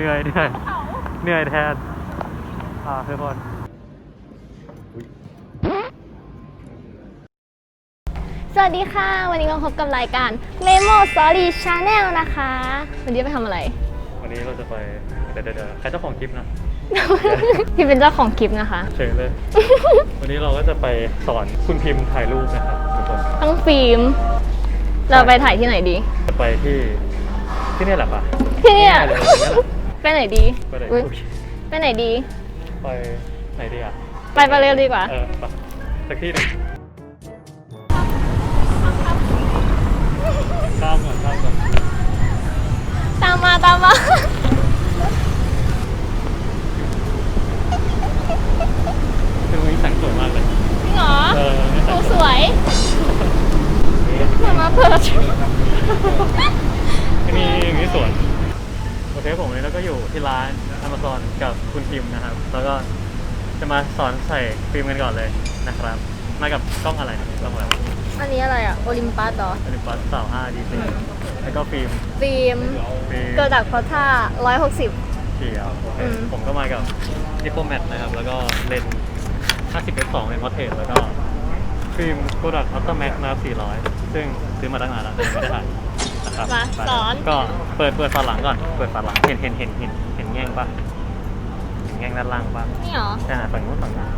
เหนื่อยเหนื่อยเหนื่อยแทน อ่าทุกคนสวัสดีค่ะ วันนี้มาพบกับรายการ Memo Story Channel นะคะ วันนี้ไปทำอะไร วันนี้เราจะไป เดี๋ยวเดี๋ยวเดี๋ยวใครเจ้าของคลิปนะ พี่เป็นเจ้าของคลิปนะคะ เฉยเลย วันนี้เราก็จะไปสอนคุณพิมพ์ถ่ายรูปนะครับทุกคน ต้องฟิล์ม เราไปถ่ายที่ไหนดี จะไปที่ที่นี่แหละปะที่เนี่ยง่ายเลยที่เนี่ยแหละ ไปไหนดีไปไหนอุ๊ยอุ๊ยไปไหนดี ไปไหนดีอะไปไปเร็วดีกว่า เออไปสักที่หนึ่งข้ามก่อนข้ามก่อนตามมาตามมา คือวันนี้แสงสวยมากเลยจริงเหรอเออไม่โอ้แงสวยมามาเปิด ที่นี่มีสวน โอเคผมวันนี้เราก็อยู่ที่ร้าน Amazon กับคุณพิมพ์นะครับ แล้วก็จะมาสอนใส่ฟิล์มกันก่อนเลยนะครับ มากับกล้องอะไรกล้องอะไรอันนี้อะไรอะ โอลิมปัสเหรออลิมปัสสาว5ดีซีแล้วก็ฟิล์มฟิล์มฟิล์มเกิดจากพอท่า160 เขียวโอเคอืม ผมก็มากับดิโ o แมทนะครับ แล้วก็เลนส์50 f 2เป็นพอเทสแล้วก็ฟิล์มโ o ดักอัลต a าแม็กนะครับ400 ซึ่งซื้อมาตั้งนานแล้วแต่ยังไม่ได้ถ่ายนะ ครับมาไปสอน ก็เปิดเปิดฝาหลังก่อน เปิดฝาหลัง เห็นเห็นเห็นเห็นเห็นแง่งปะเห็นแง่งด้านล่างปะนี่เหรอใช่ฝั่งนู้นฝั่งนู้น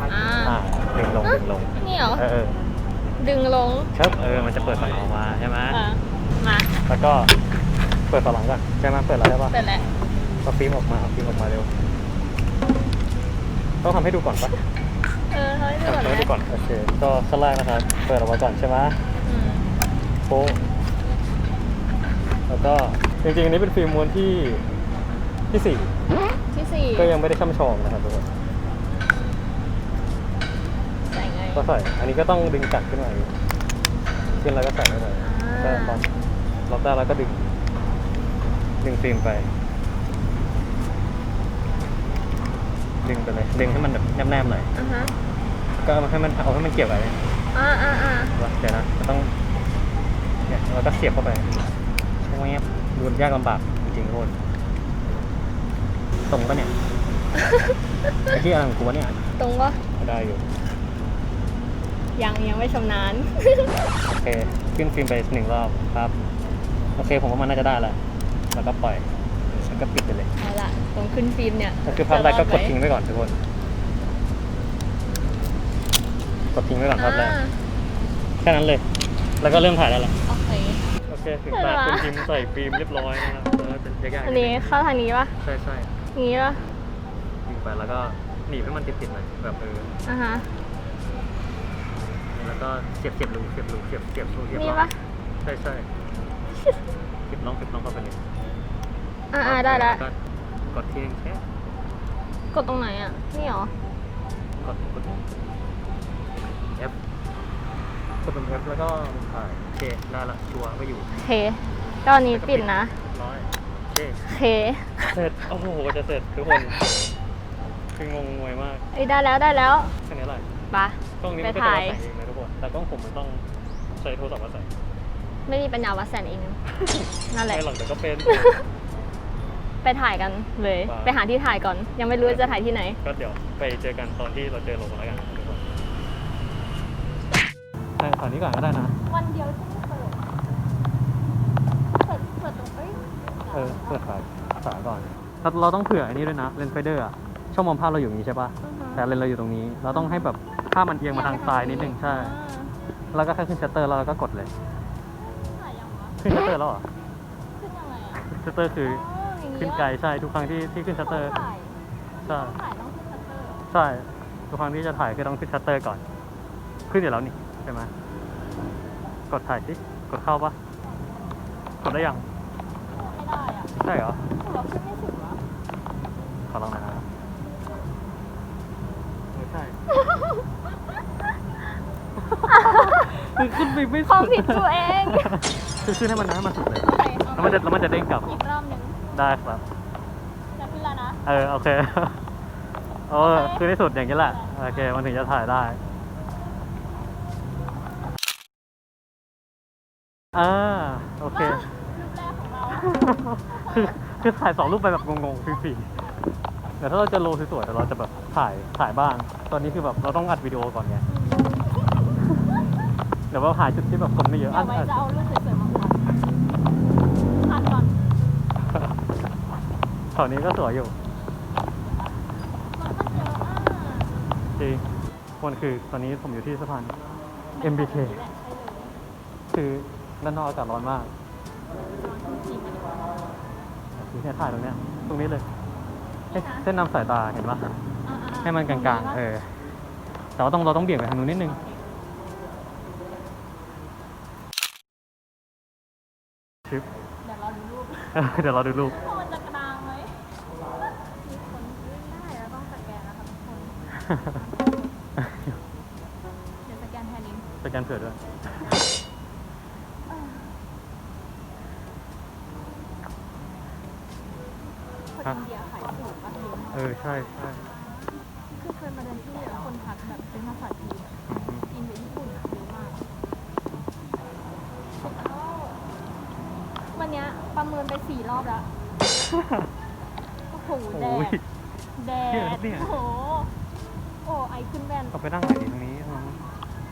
อ่า อ่าดึงลงดึงลง นี่เหรอ เออเออดึงลงครับเออมันจะเปิดฝาหลังออกมาใช่ไหมอะมา แล้วก็เปิดฝาหลังก่อนใช่ไหมเปิดแล้วใช่ปะเสร็จแล้วเอาฟิล์มออกมาเอาฟิล์มออกมาเร็วต้องทำให้ดูก่อนปะเออเฮ้ยดูทำก่อนให้ดูก่อนโอเคก็ขั้นแรกนะครับเปิดออกมาก่อนใช่ไหมอืม โป๊ะ แล้วก็จริงๆอันนี้เป็นฟิล์มม้วนที่ที่สี่ที่สี่ก็ยังไม่ได้ช่ำชองนะครับทุกคนใส่ไงก็ใส่ อันนี้ก็ต้องดึงกัดขึ้นมาอีกขึ้นแล้วก็ใส่เข้าไปอ่าก็ล็อกล็อกได้แล้วก็ดึง ดึงฟิล์มไป ดึงไปเลย ดึงให้มันแบบแนบๆหน่อย อ่าฮะก็เอาให้มันเอาให้มันเกี่ยวไว้อ่าอ่าอ่าเดี๋ยวนะก็ต้องเนี่ยเราก็เสียบเข้าไป ใช่ไหมครับดูยากลำบากจริงๆทุกคนตรงปะเนี่ย ไอ้ที่อะไรของกูวะเนี่ยตรงปะได้อยู่ ยังยังไม่ชำนาญ โอเค ขึ้นฟิล์มไปหนึ่งรอบครับ โอเค ผมว่ามันน่าจะได้แล้วแล้วก็ปล่อยแล้วก็ปิดไปเลยเอาละตรงขึ้นฟิล์มเนี่ยก็คือภาพแรกก็กดจะทิ้งรอไว้ก่อนทุกคน กดทิ้งไว้ก่อนไหมภาพแรกอ่าแค่นั้นเลย แล้วก็เริ่มถ่ายได้แล้ว โอเคโอ เคถึงตาคุณพิมพ์ใส่ฟิล์มเรียบร้อยนะครับแล้วก็จะยากๆอันนี้เข้าทางนี้ปะใช่ใช่อย่างนี้ปะยิงไปแล้วก็หนีบให้มันติดๆหน่อยแบบเอออ่าฮะแล้วก็เสียบเสียบรูเสียบรูเสียบเสียบรูเสียบนี่ร่องปะใช่ใช่เสียบร่องเสียบร่องเข้าไปเลยอ่าอ่าได้แล้วก็กดทีนึงแค่กดตรงไหนอะนี่เหรอกดกด F กดเป็น F แล้วก็ถ่ายโอเคได้ละชัวร์ก็อยู่โอเคก็อันนี้ปิดนะร้อยโอเคโอเคเสร็จโอ้โหกว่าจะเสร็จทุกคนคืองงงวยมากเอ้ยได้แล้วได้แล้วแค่นี้แหละปะกล้องนี้ไปมันก็จะถ่ายมาใส่เองนะทุกคนแต่กล้องผมมันต้องใช้โทรศัพท์มาใส่ไม่มีปัญญาวัดแสนเองนั่นแหละไม่หรอกแต่ก็เป็นไปถ่ายกันเลยว้าวไปหาที่ถ่ายก่อน ยังไม่รู้ว่าจะถ่ายที่ไหน ก็เดี๋ยวไปเจอกันตอนที่เราเจอลงแล้วกันทุกคน ใช่ขอนี้ก่อนก็ได้นะ วันเดียวที่ไม่เปิดเปิดเปิดตรงเอ้ยเออเปิดฝาฝาก่อนเราเราต้องเผื่ออันนี้ด้วยนะเลนส์ไฟเดอร์อะช่องมองภาพเราอยู่อย่างนี้ใช่ป่ะแต่เลนส์เราอยู่ตรงนี้ เราต้องให้แบบภาพมันเอียงมาทางซ้ายนิดนึงใช่ แล้วก็แค่ขึ้นชัตเตอร์แล้วเราก็กดเลยถ่ายยังวะขึ้นชัตเตอร์แล้วเหรอขึ้นยังไงอะชัตเตอร์คือขึ้นไกลใช่ทุกครั้งที่ที่ขึ้นชัตเตอร์ถ่ายใช่ถ่ายต้องขึ้นชัตเตอร์ใช่ทุกครั้งที่จะถ่ายคือต้องขึ้นชัตเตอร์ก่อน ขึ้นอยู่แล้วนี่ ช่ไหมกดถ่ายสิกดเข้าปะกดได้ยังไม่ได้อะใช่เหรอเราขึ้นไม่สุดวะขอลองหน่อยนะไม่ใช่คือขึ้นไปไม่สุดความผิดตัวเองคือขึ้นให้มันให้มันสุดเลยโอเคแล้วมันจะแล้วมันจะเด้งกลับอีกรอบหนึ่งได้ครับจะขึ้นแล้วนะเออโอเคโอ้คือที่สุดอย่างนี้แหละโอเคมันถึงจะถ่ายได้ อ่าโอเครูปแรกของเราคือคือถ่ายสองรูปไปแบบงงๆฟรีๆเดี๋ยวถ้าเราจะโลสวยๆเดี๋ยวเราจะแบบถ่ายถ่ายบ้าง ตอนนี้คือแบบเราต้องอัดวิดีโอก่อนไงเดี๋ยวเราหาจุดที่แบบคนไม่เยอะเดี๋อัยนวไว้อันจะเอารูปสวยๆมาฝากอัดก่อนแถวนี้ก็สวยอยู่มันก็เยอะอะจริงคนคือตอนนี้ผมอยู่ที่สะพาน MBK คือ ด้านนอกอากาศร้อนมากนี่เนี่ยถ่ายตรงเนี้ย ตรงนี้เลยเอ๊ะเส้นนำสายตาเห็นปะให้มันกลางๆ เออ แต่ว่าต้องเราต้องเบี่ยงไปทางนู้นนิดนึงชึบเดี๋ยวเราดูรูปเดี๋ยวเราดูรูปว่ามันจะกระดางไหมมีคนวิ่งได้แล้วต้องสแกนนะคะทุกคน เดี๋ยวสแกนแทนเองสแกนเผื่อด้วย คนอินเดียขายถูกปะลืม เออ ใช่ใช่คือเคยมาเดินที่นี่แล้วคนทักแบบเป็นภาษาจีนอะอืมจีนหรือญี่ปุ่นอะเยอะมากวันเนี้ยประเมินไปสี่รอบแล้วโอ้โหแดโอ้ย ดแดเยอะดเนี่ย โอ้โหโอ้ไอขึ้นแว่นเราไปนั่งไหนดีตรงนี้อืม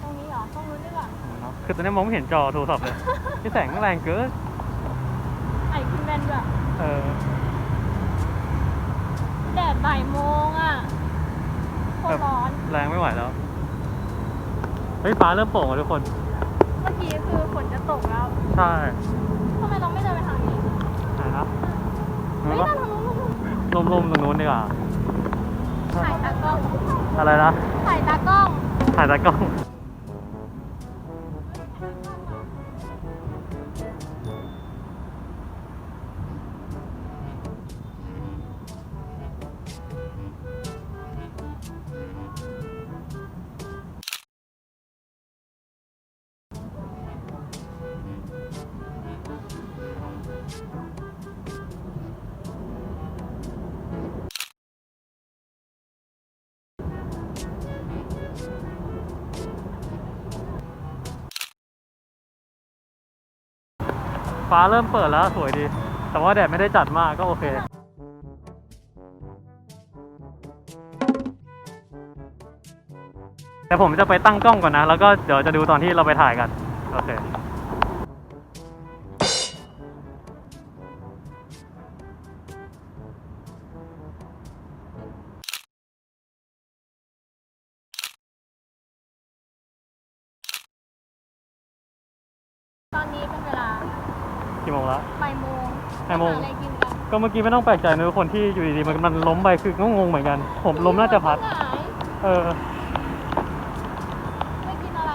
ตรงนี้เหรอตรงนู้นดีกว่าเนาะคือตอนนี้มองไม่เห็นจอโทรศัพท์เลยที่แสงแรงเกินไอขึ้นแว่นด้วยเออ แดดบ่ายโมงอะโคตรร้อน แรงไม่ไหวแล้ว เฮ้ยฟ้าเริ่มโปร่งแล้วทุกคน เมื่อกี้คือฝนจะตกแล้ว ใช่ทำไมเราไม่เดินไปทางนี้ไหนนะเฮ้ยนู้นเดิปะนทางนู้นทางนู้นลมๆตรงนู้นดีกว่า ถ่ายตากล้อง อะไรนะ ถ่ายตากล้อง ถ่ายตากล้อง ฟ้าเริ่มเปิดแล้วสวยดี แต่ว่าแดดไม่ได้จัดมากก็โอเคแต่ผมจะไปตั้งกล้องก่อนนะ แล้วก็เดี๋ยวจะดูตอนที่เราไปถ่ายกัน โอเคตอนนี้เป็นเวลา กี่โมงแล้วบ่ายโมงบ่ายโมงหอะไรกินกันก็เมื่อกี้ไม่ต้องแปลกใจนะทุกคนที่อยู่ดีๆมันมันล้มไปคือก็งงเหมือนกัน ผมล้มน่าจะพัดหงายเออไม่กินอะไร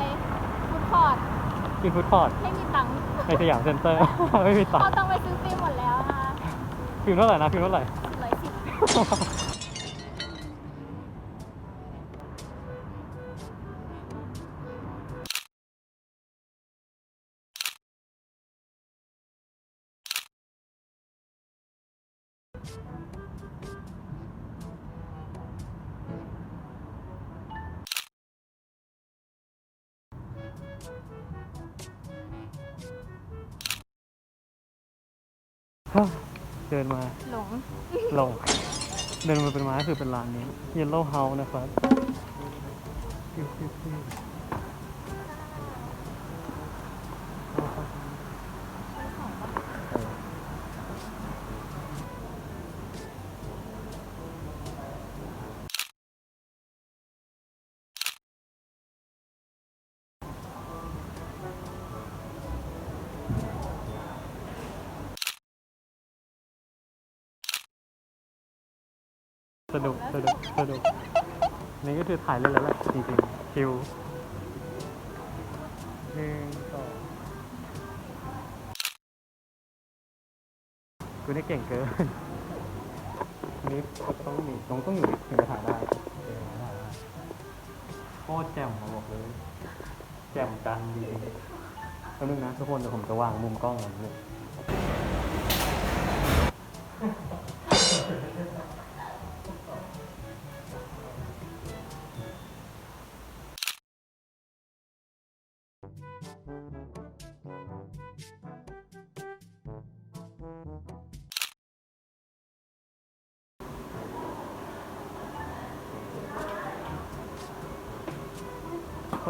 ฟูดคอร์ทกินฟูดคอร์ทไม่มีตังค์ในสยามเซ็นเตอร์ ไม่มีตังเขาค์ต้องไปซื้อฟิล์มหมดแล้วนะคะฟิล์มเท่าไหร่นะฟิล์มเท่าไหร่ ร้อยสิบ เดินมาหลงลงเดินมาเป็นไม้คือเป็นร้านนี้ Yellow House นะครับ สนุกสนุกสนุกนี่ก็คือถ่ายเล่นแล้วแหละจริงๆชิลหนึ่งสองกูนี่เก่งเกินนี่ต้องมีต้องต้องอยู่ถึงจะถ่ายได้โคตรแจ่มมาบอกเลย แจ่มจันจริงๆแล้วนึงนะทุกคนเดี๋ยวผมจะวางมุมกล้องก่อนเลย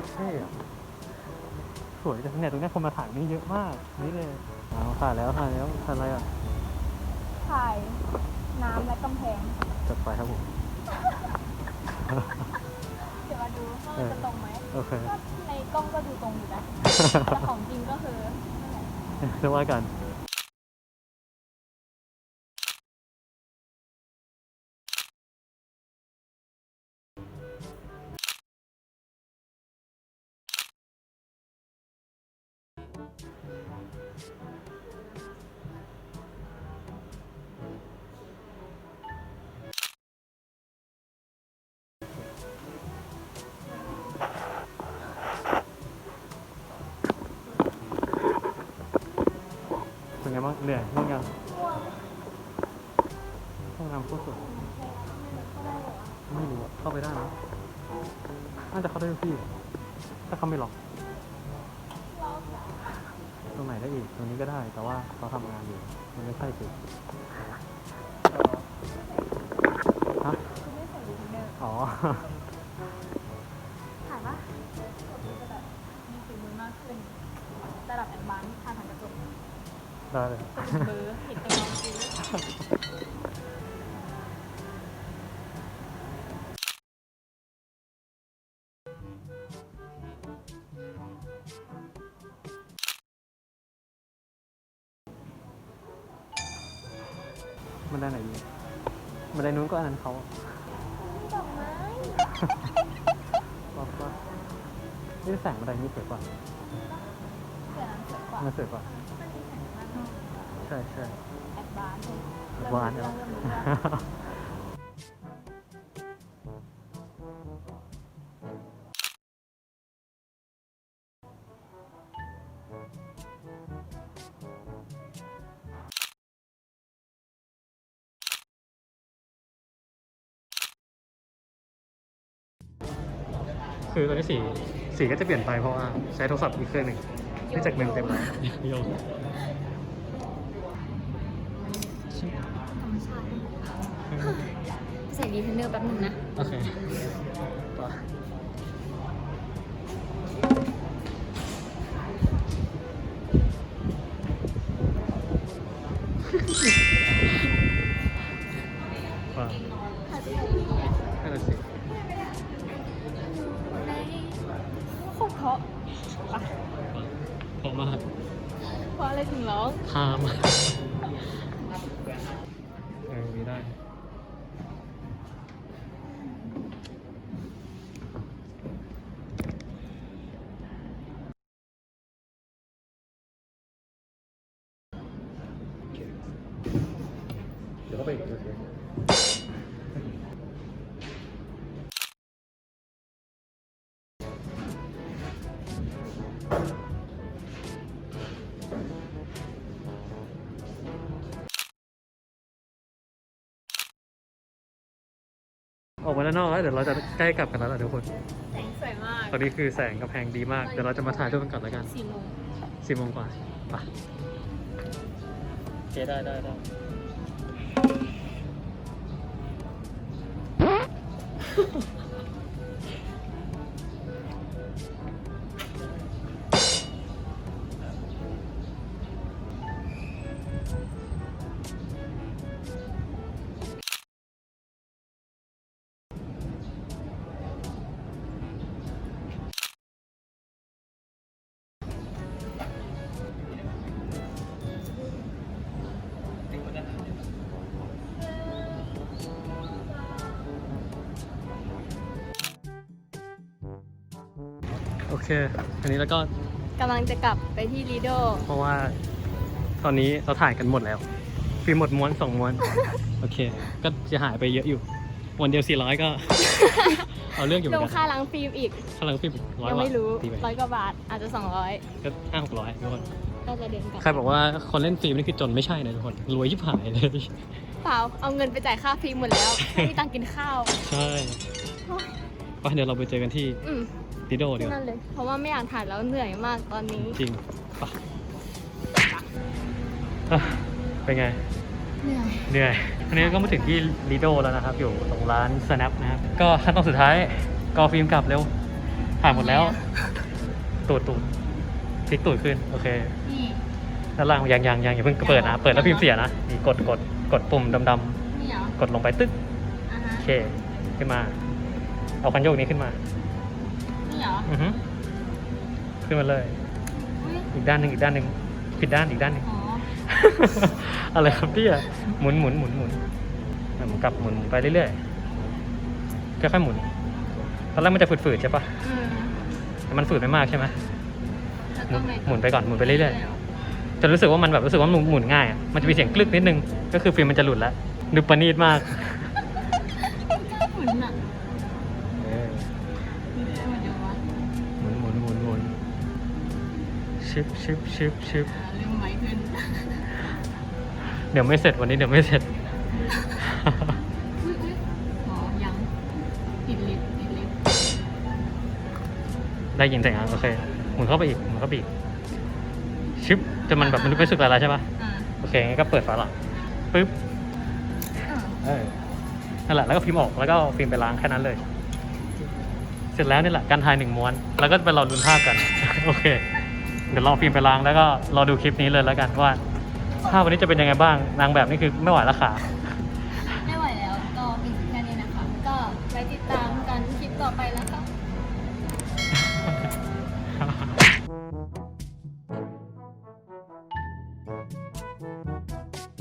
ตรเท่อะสวยจังเนี่ยตรงเนี้ยคนมาถ่ายนี่เยอะมากนี่เลยเอาถ่ายแล้วถ่ายแล้วถ่ายอะไรอะถ่ายน้ำและกำแพง จัดไปครับผม เดี๋ยวมาดูว่าเออจะตรงไหมโอเค ก็ในกล้องก็ดูตรงอยู่นะแต่ของจริงก็คือนั่นแหละ เรียกว่ากัน งบ้างเหนื่อยบ้างยังห้องน้ำโคตรสวยไม่รู้อะเข้าไปได้ไหมน่าจะเข้าได้ทุกที่อะถ้าเขาไม่ล็อก ตรงไหนได้อีก ตรงนี้ก็ได้ แต่ว่าเขาทำงานอยู่ มันไม่ใช่สิฮะคือไม่ใส่ดีเทนเนอ ได้เลยจะเป็นเบอร์เห็นกันลองซื้อมันได้ไหนดีมันได้นู้นก็อันนั้นเขาดอกไม้บอกว่านี่แสงบันไดนี่สวยกว่าเดี๋ยวนั้นสวยกว่ามันสวยกว่า ช่ใช่แอดวานซ์เลยหวานเริ่เนาะมรู้เรื่องคือตอนนี้สีสีก็จะเปลี่ยนไปเพราะว่าใช้โทรศัพท์อีกเครื่องหนึ่งเนื่องจากหนึ่งเต็มแล้ว โยน ธรรมชาติใส่ ดีเทนเนอร์แป๊บนึงนะ โอเค ออกมาด้านนอกแล้วเดี๋ยวเราจะใกล้กลับกันแล้วล่ะทุกคน แสงสวยมากตอนนี้คือแสงกระแพงดีมาก เดี๋ยวเราจะมาถ่ายรูปกันก่อนแล้วกันสี่โมงสี่โมงกว่าไปโอเคได้ได้ได้ อเคอันนี้แล้วก็กำลังจะกลับไปที่ลีโดเพราะว่าตอนนี้เราถ่ายกันหมดแล้วฟิล์มหมดม้วนสองม้วน โอเค ก็จะหายไปเยอะอยู่ วันเดียว400ก็ เอาเรื่องอยู่เหลมืองนกันค่าล้างฟิล์มอีก ค่าลังฟิล์มร้อยยังบาทไม่รู้ตีไปร้อยกว่าบาท อาจจะ 200ก็ห้าหกร้อยทุกคนก็จะเดินกลับใครบอกว่าคนเล่นฟิล์มนี่คือจนไม่ใช่นะทุกคน รวยยิบหายเลย เปล่าเอาเงินไปจ่ายค่าฟิล์มหมดแล้ว ไม่มีตังค์กินข้าว ใช่ไปเดี๋ยวเราไปเจอกันที่อืม ดิโดดีกว่านั่นเลย เพราะว่าไม่อยากถ่ายแล้วเหนื่อยมากตอนนี้ จริงไปอะเป็นไง เหนื่อย เหนื่อยอันนี้ก็มาถึงที่ลีโดแล้วนะครับ อยู่ตรงร้าน Snap นะครับ ก็ขั้นตอนสุดท้ายกอฟิล์มกลับเร็วถ่ายหมดแล้ว ตูดตูดพลิกตูดขึ้น โอเค นี่ ด้านล่างยังยังยังอย่าเพิ่งเปิดนะ เปิดแล้วพิมพ์เสียนะนี่กดกดกดปุ่มดำนี่เหรอ ๆ กดลงไปตึ๊กอ่าฮะโอเค ขึ้นมา เอาคันโยกนี้ขึ้นมานี่เหร ออือฮึขึ้นมาเลย อุ้ยอีกด้านหนึ่งอีกด้านหนึ่งผิดด้านอีกด้านหนึ่ง อ๋อ อะไรครับเนี่ยหมุนหมุนหมุนหมุนอะหมุนกลับหมุนหมุนไปเรื่อยๆค่อยๆหมุนตอนแรกมันจะฝืดๆใช่ปะอืมแต่มันฝืดไม่มากใช่ไหมแล้วหมุก็นหมุนไปก่อนหมุนไปเรื่อยๆจนรู้สึกว่ามันแบบรู้สึกว่ามันหมุนง่ายอะมันจะมีเสียงกลึกนิดนึงก็คือฟิล์มมันจะหลุดแล้วดูประณีตมาก ชิบชิบชิบชิบอ่าเริ่มไวขึ้นเดี๋ยวไม่เสร็จวันนี้เดี๋ยวไม่เสร็จอุ้ยอุ้ยอ๋อยังติดลิฟต์ติดลิฟต์ได้ยินเสียงอะโอเคหมุนเข้าไปอีกหมุนเข้าไปอีกชิปจนมันแบบมันรู้สึกอะไรใช่ปะอ่าโอเคงั้นก็เปิดฝาหลังปึ๊บอ่าเออนั่นแหละแล้วก็พิมพ์ออกแล้วก็เอาฟิล์มไปล้างแค่นั้นเลย เสร็จแล้วนี่แหละการถ่ายหนึ่งม้วน แล้วก็ไปรอลุ้นภาพกัน โอเค เดี๋ยวรอฟิล์มไปล้างแล้วก็รอดูคลิปนี้เลยแล้วกันว่าภาพวันนี้จะเป็นยังไงบ้างนางแบบนี่คือไม่ไหวแล้วขา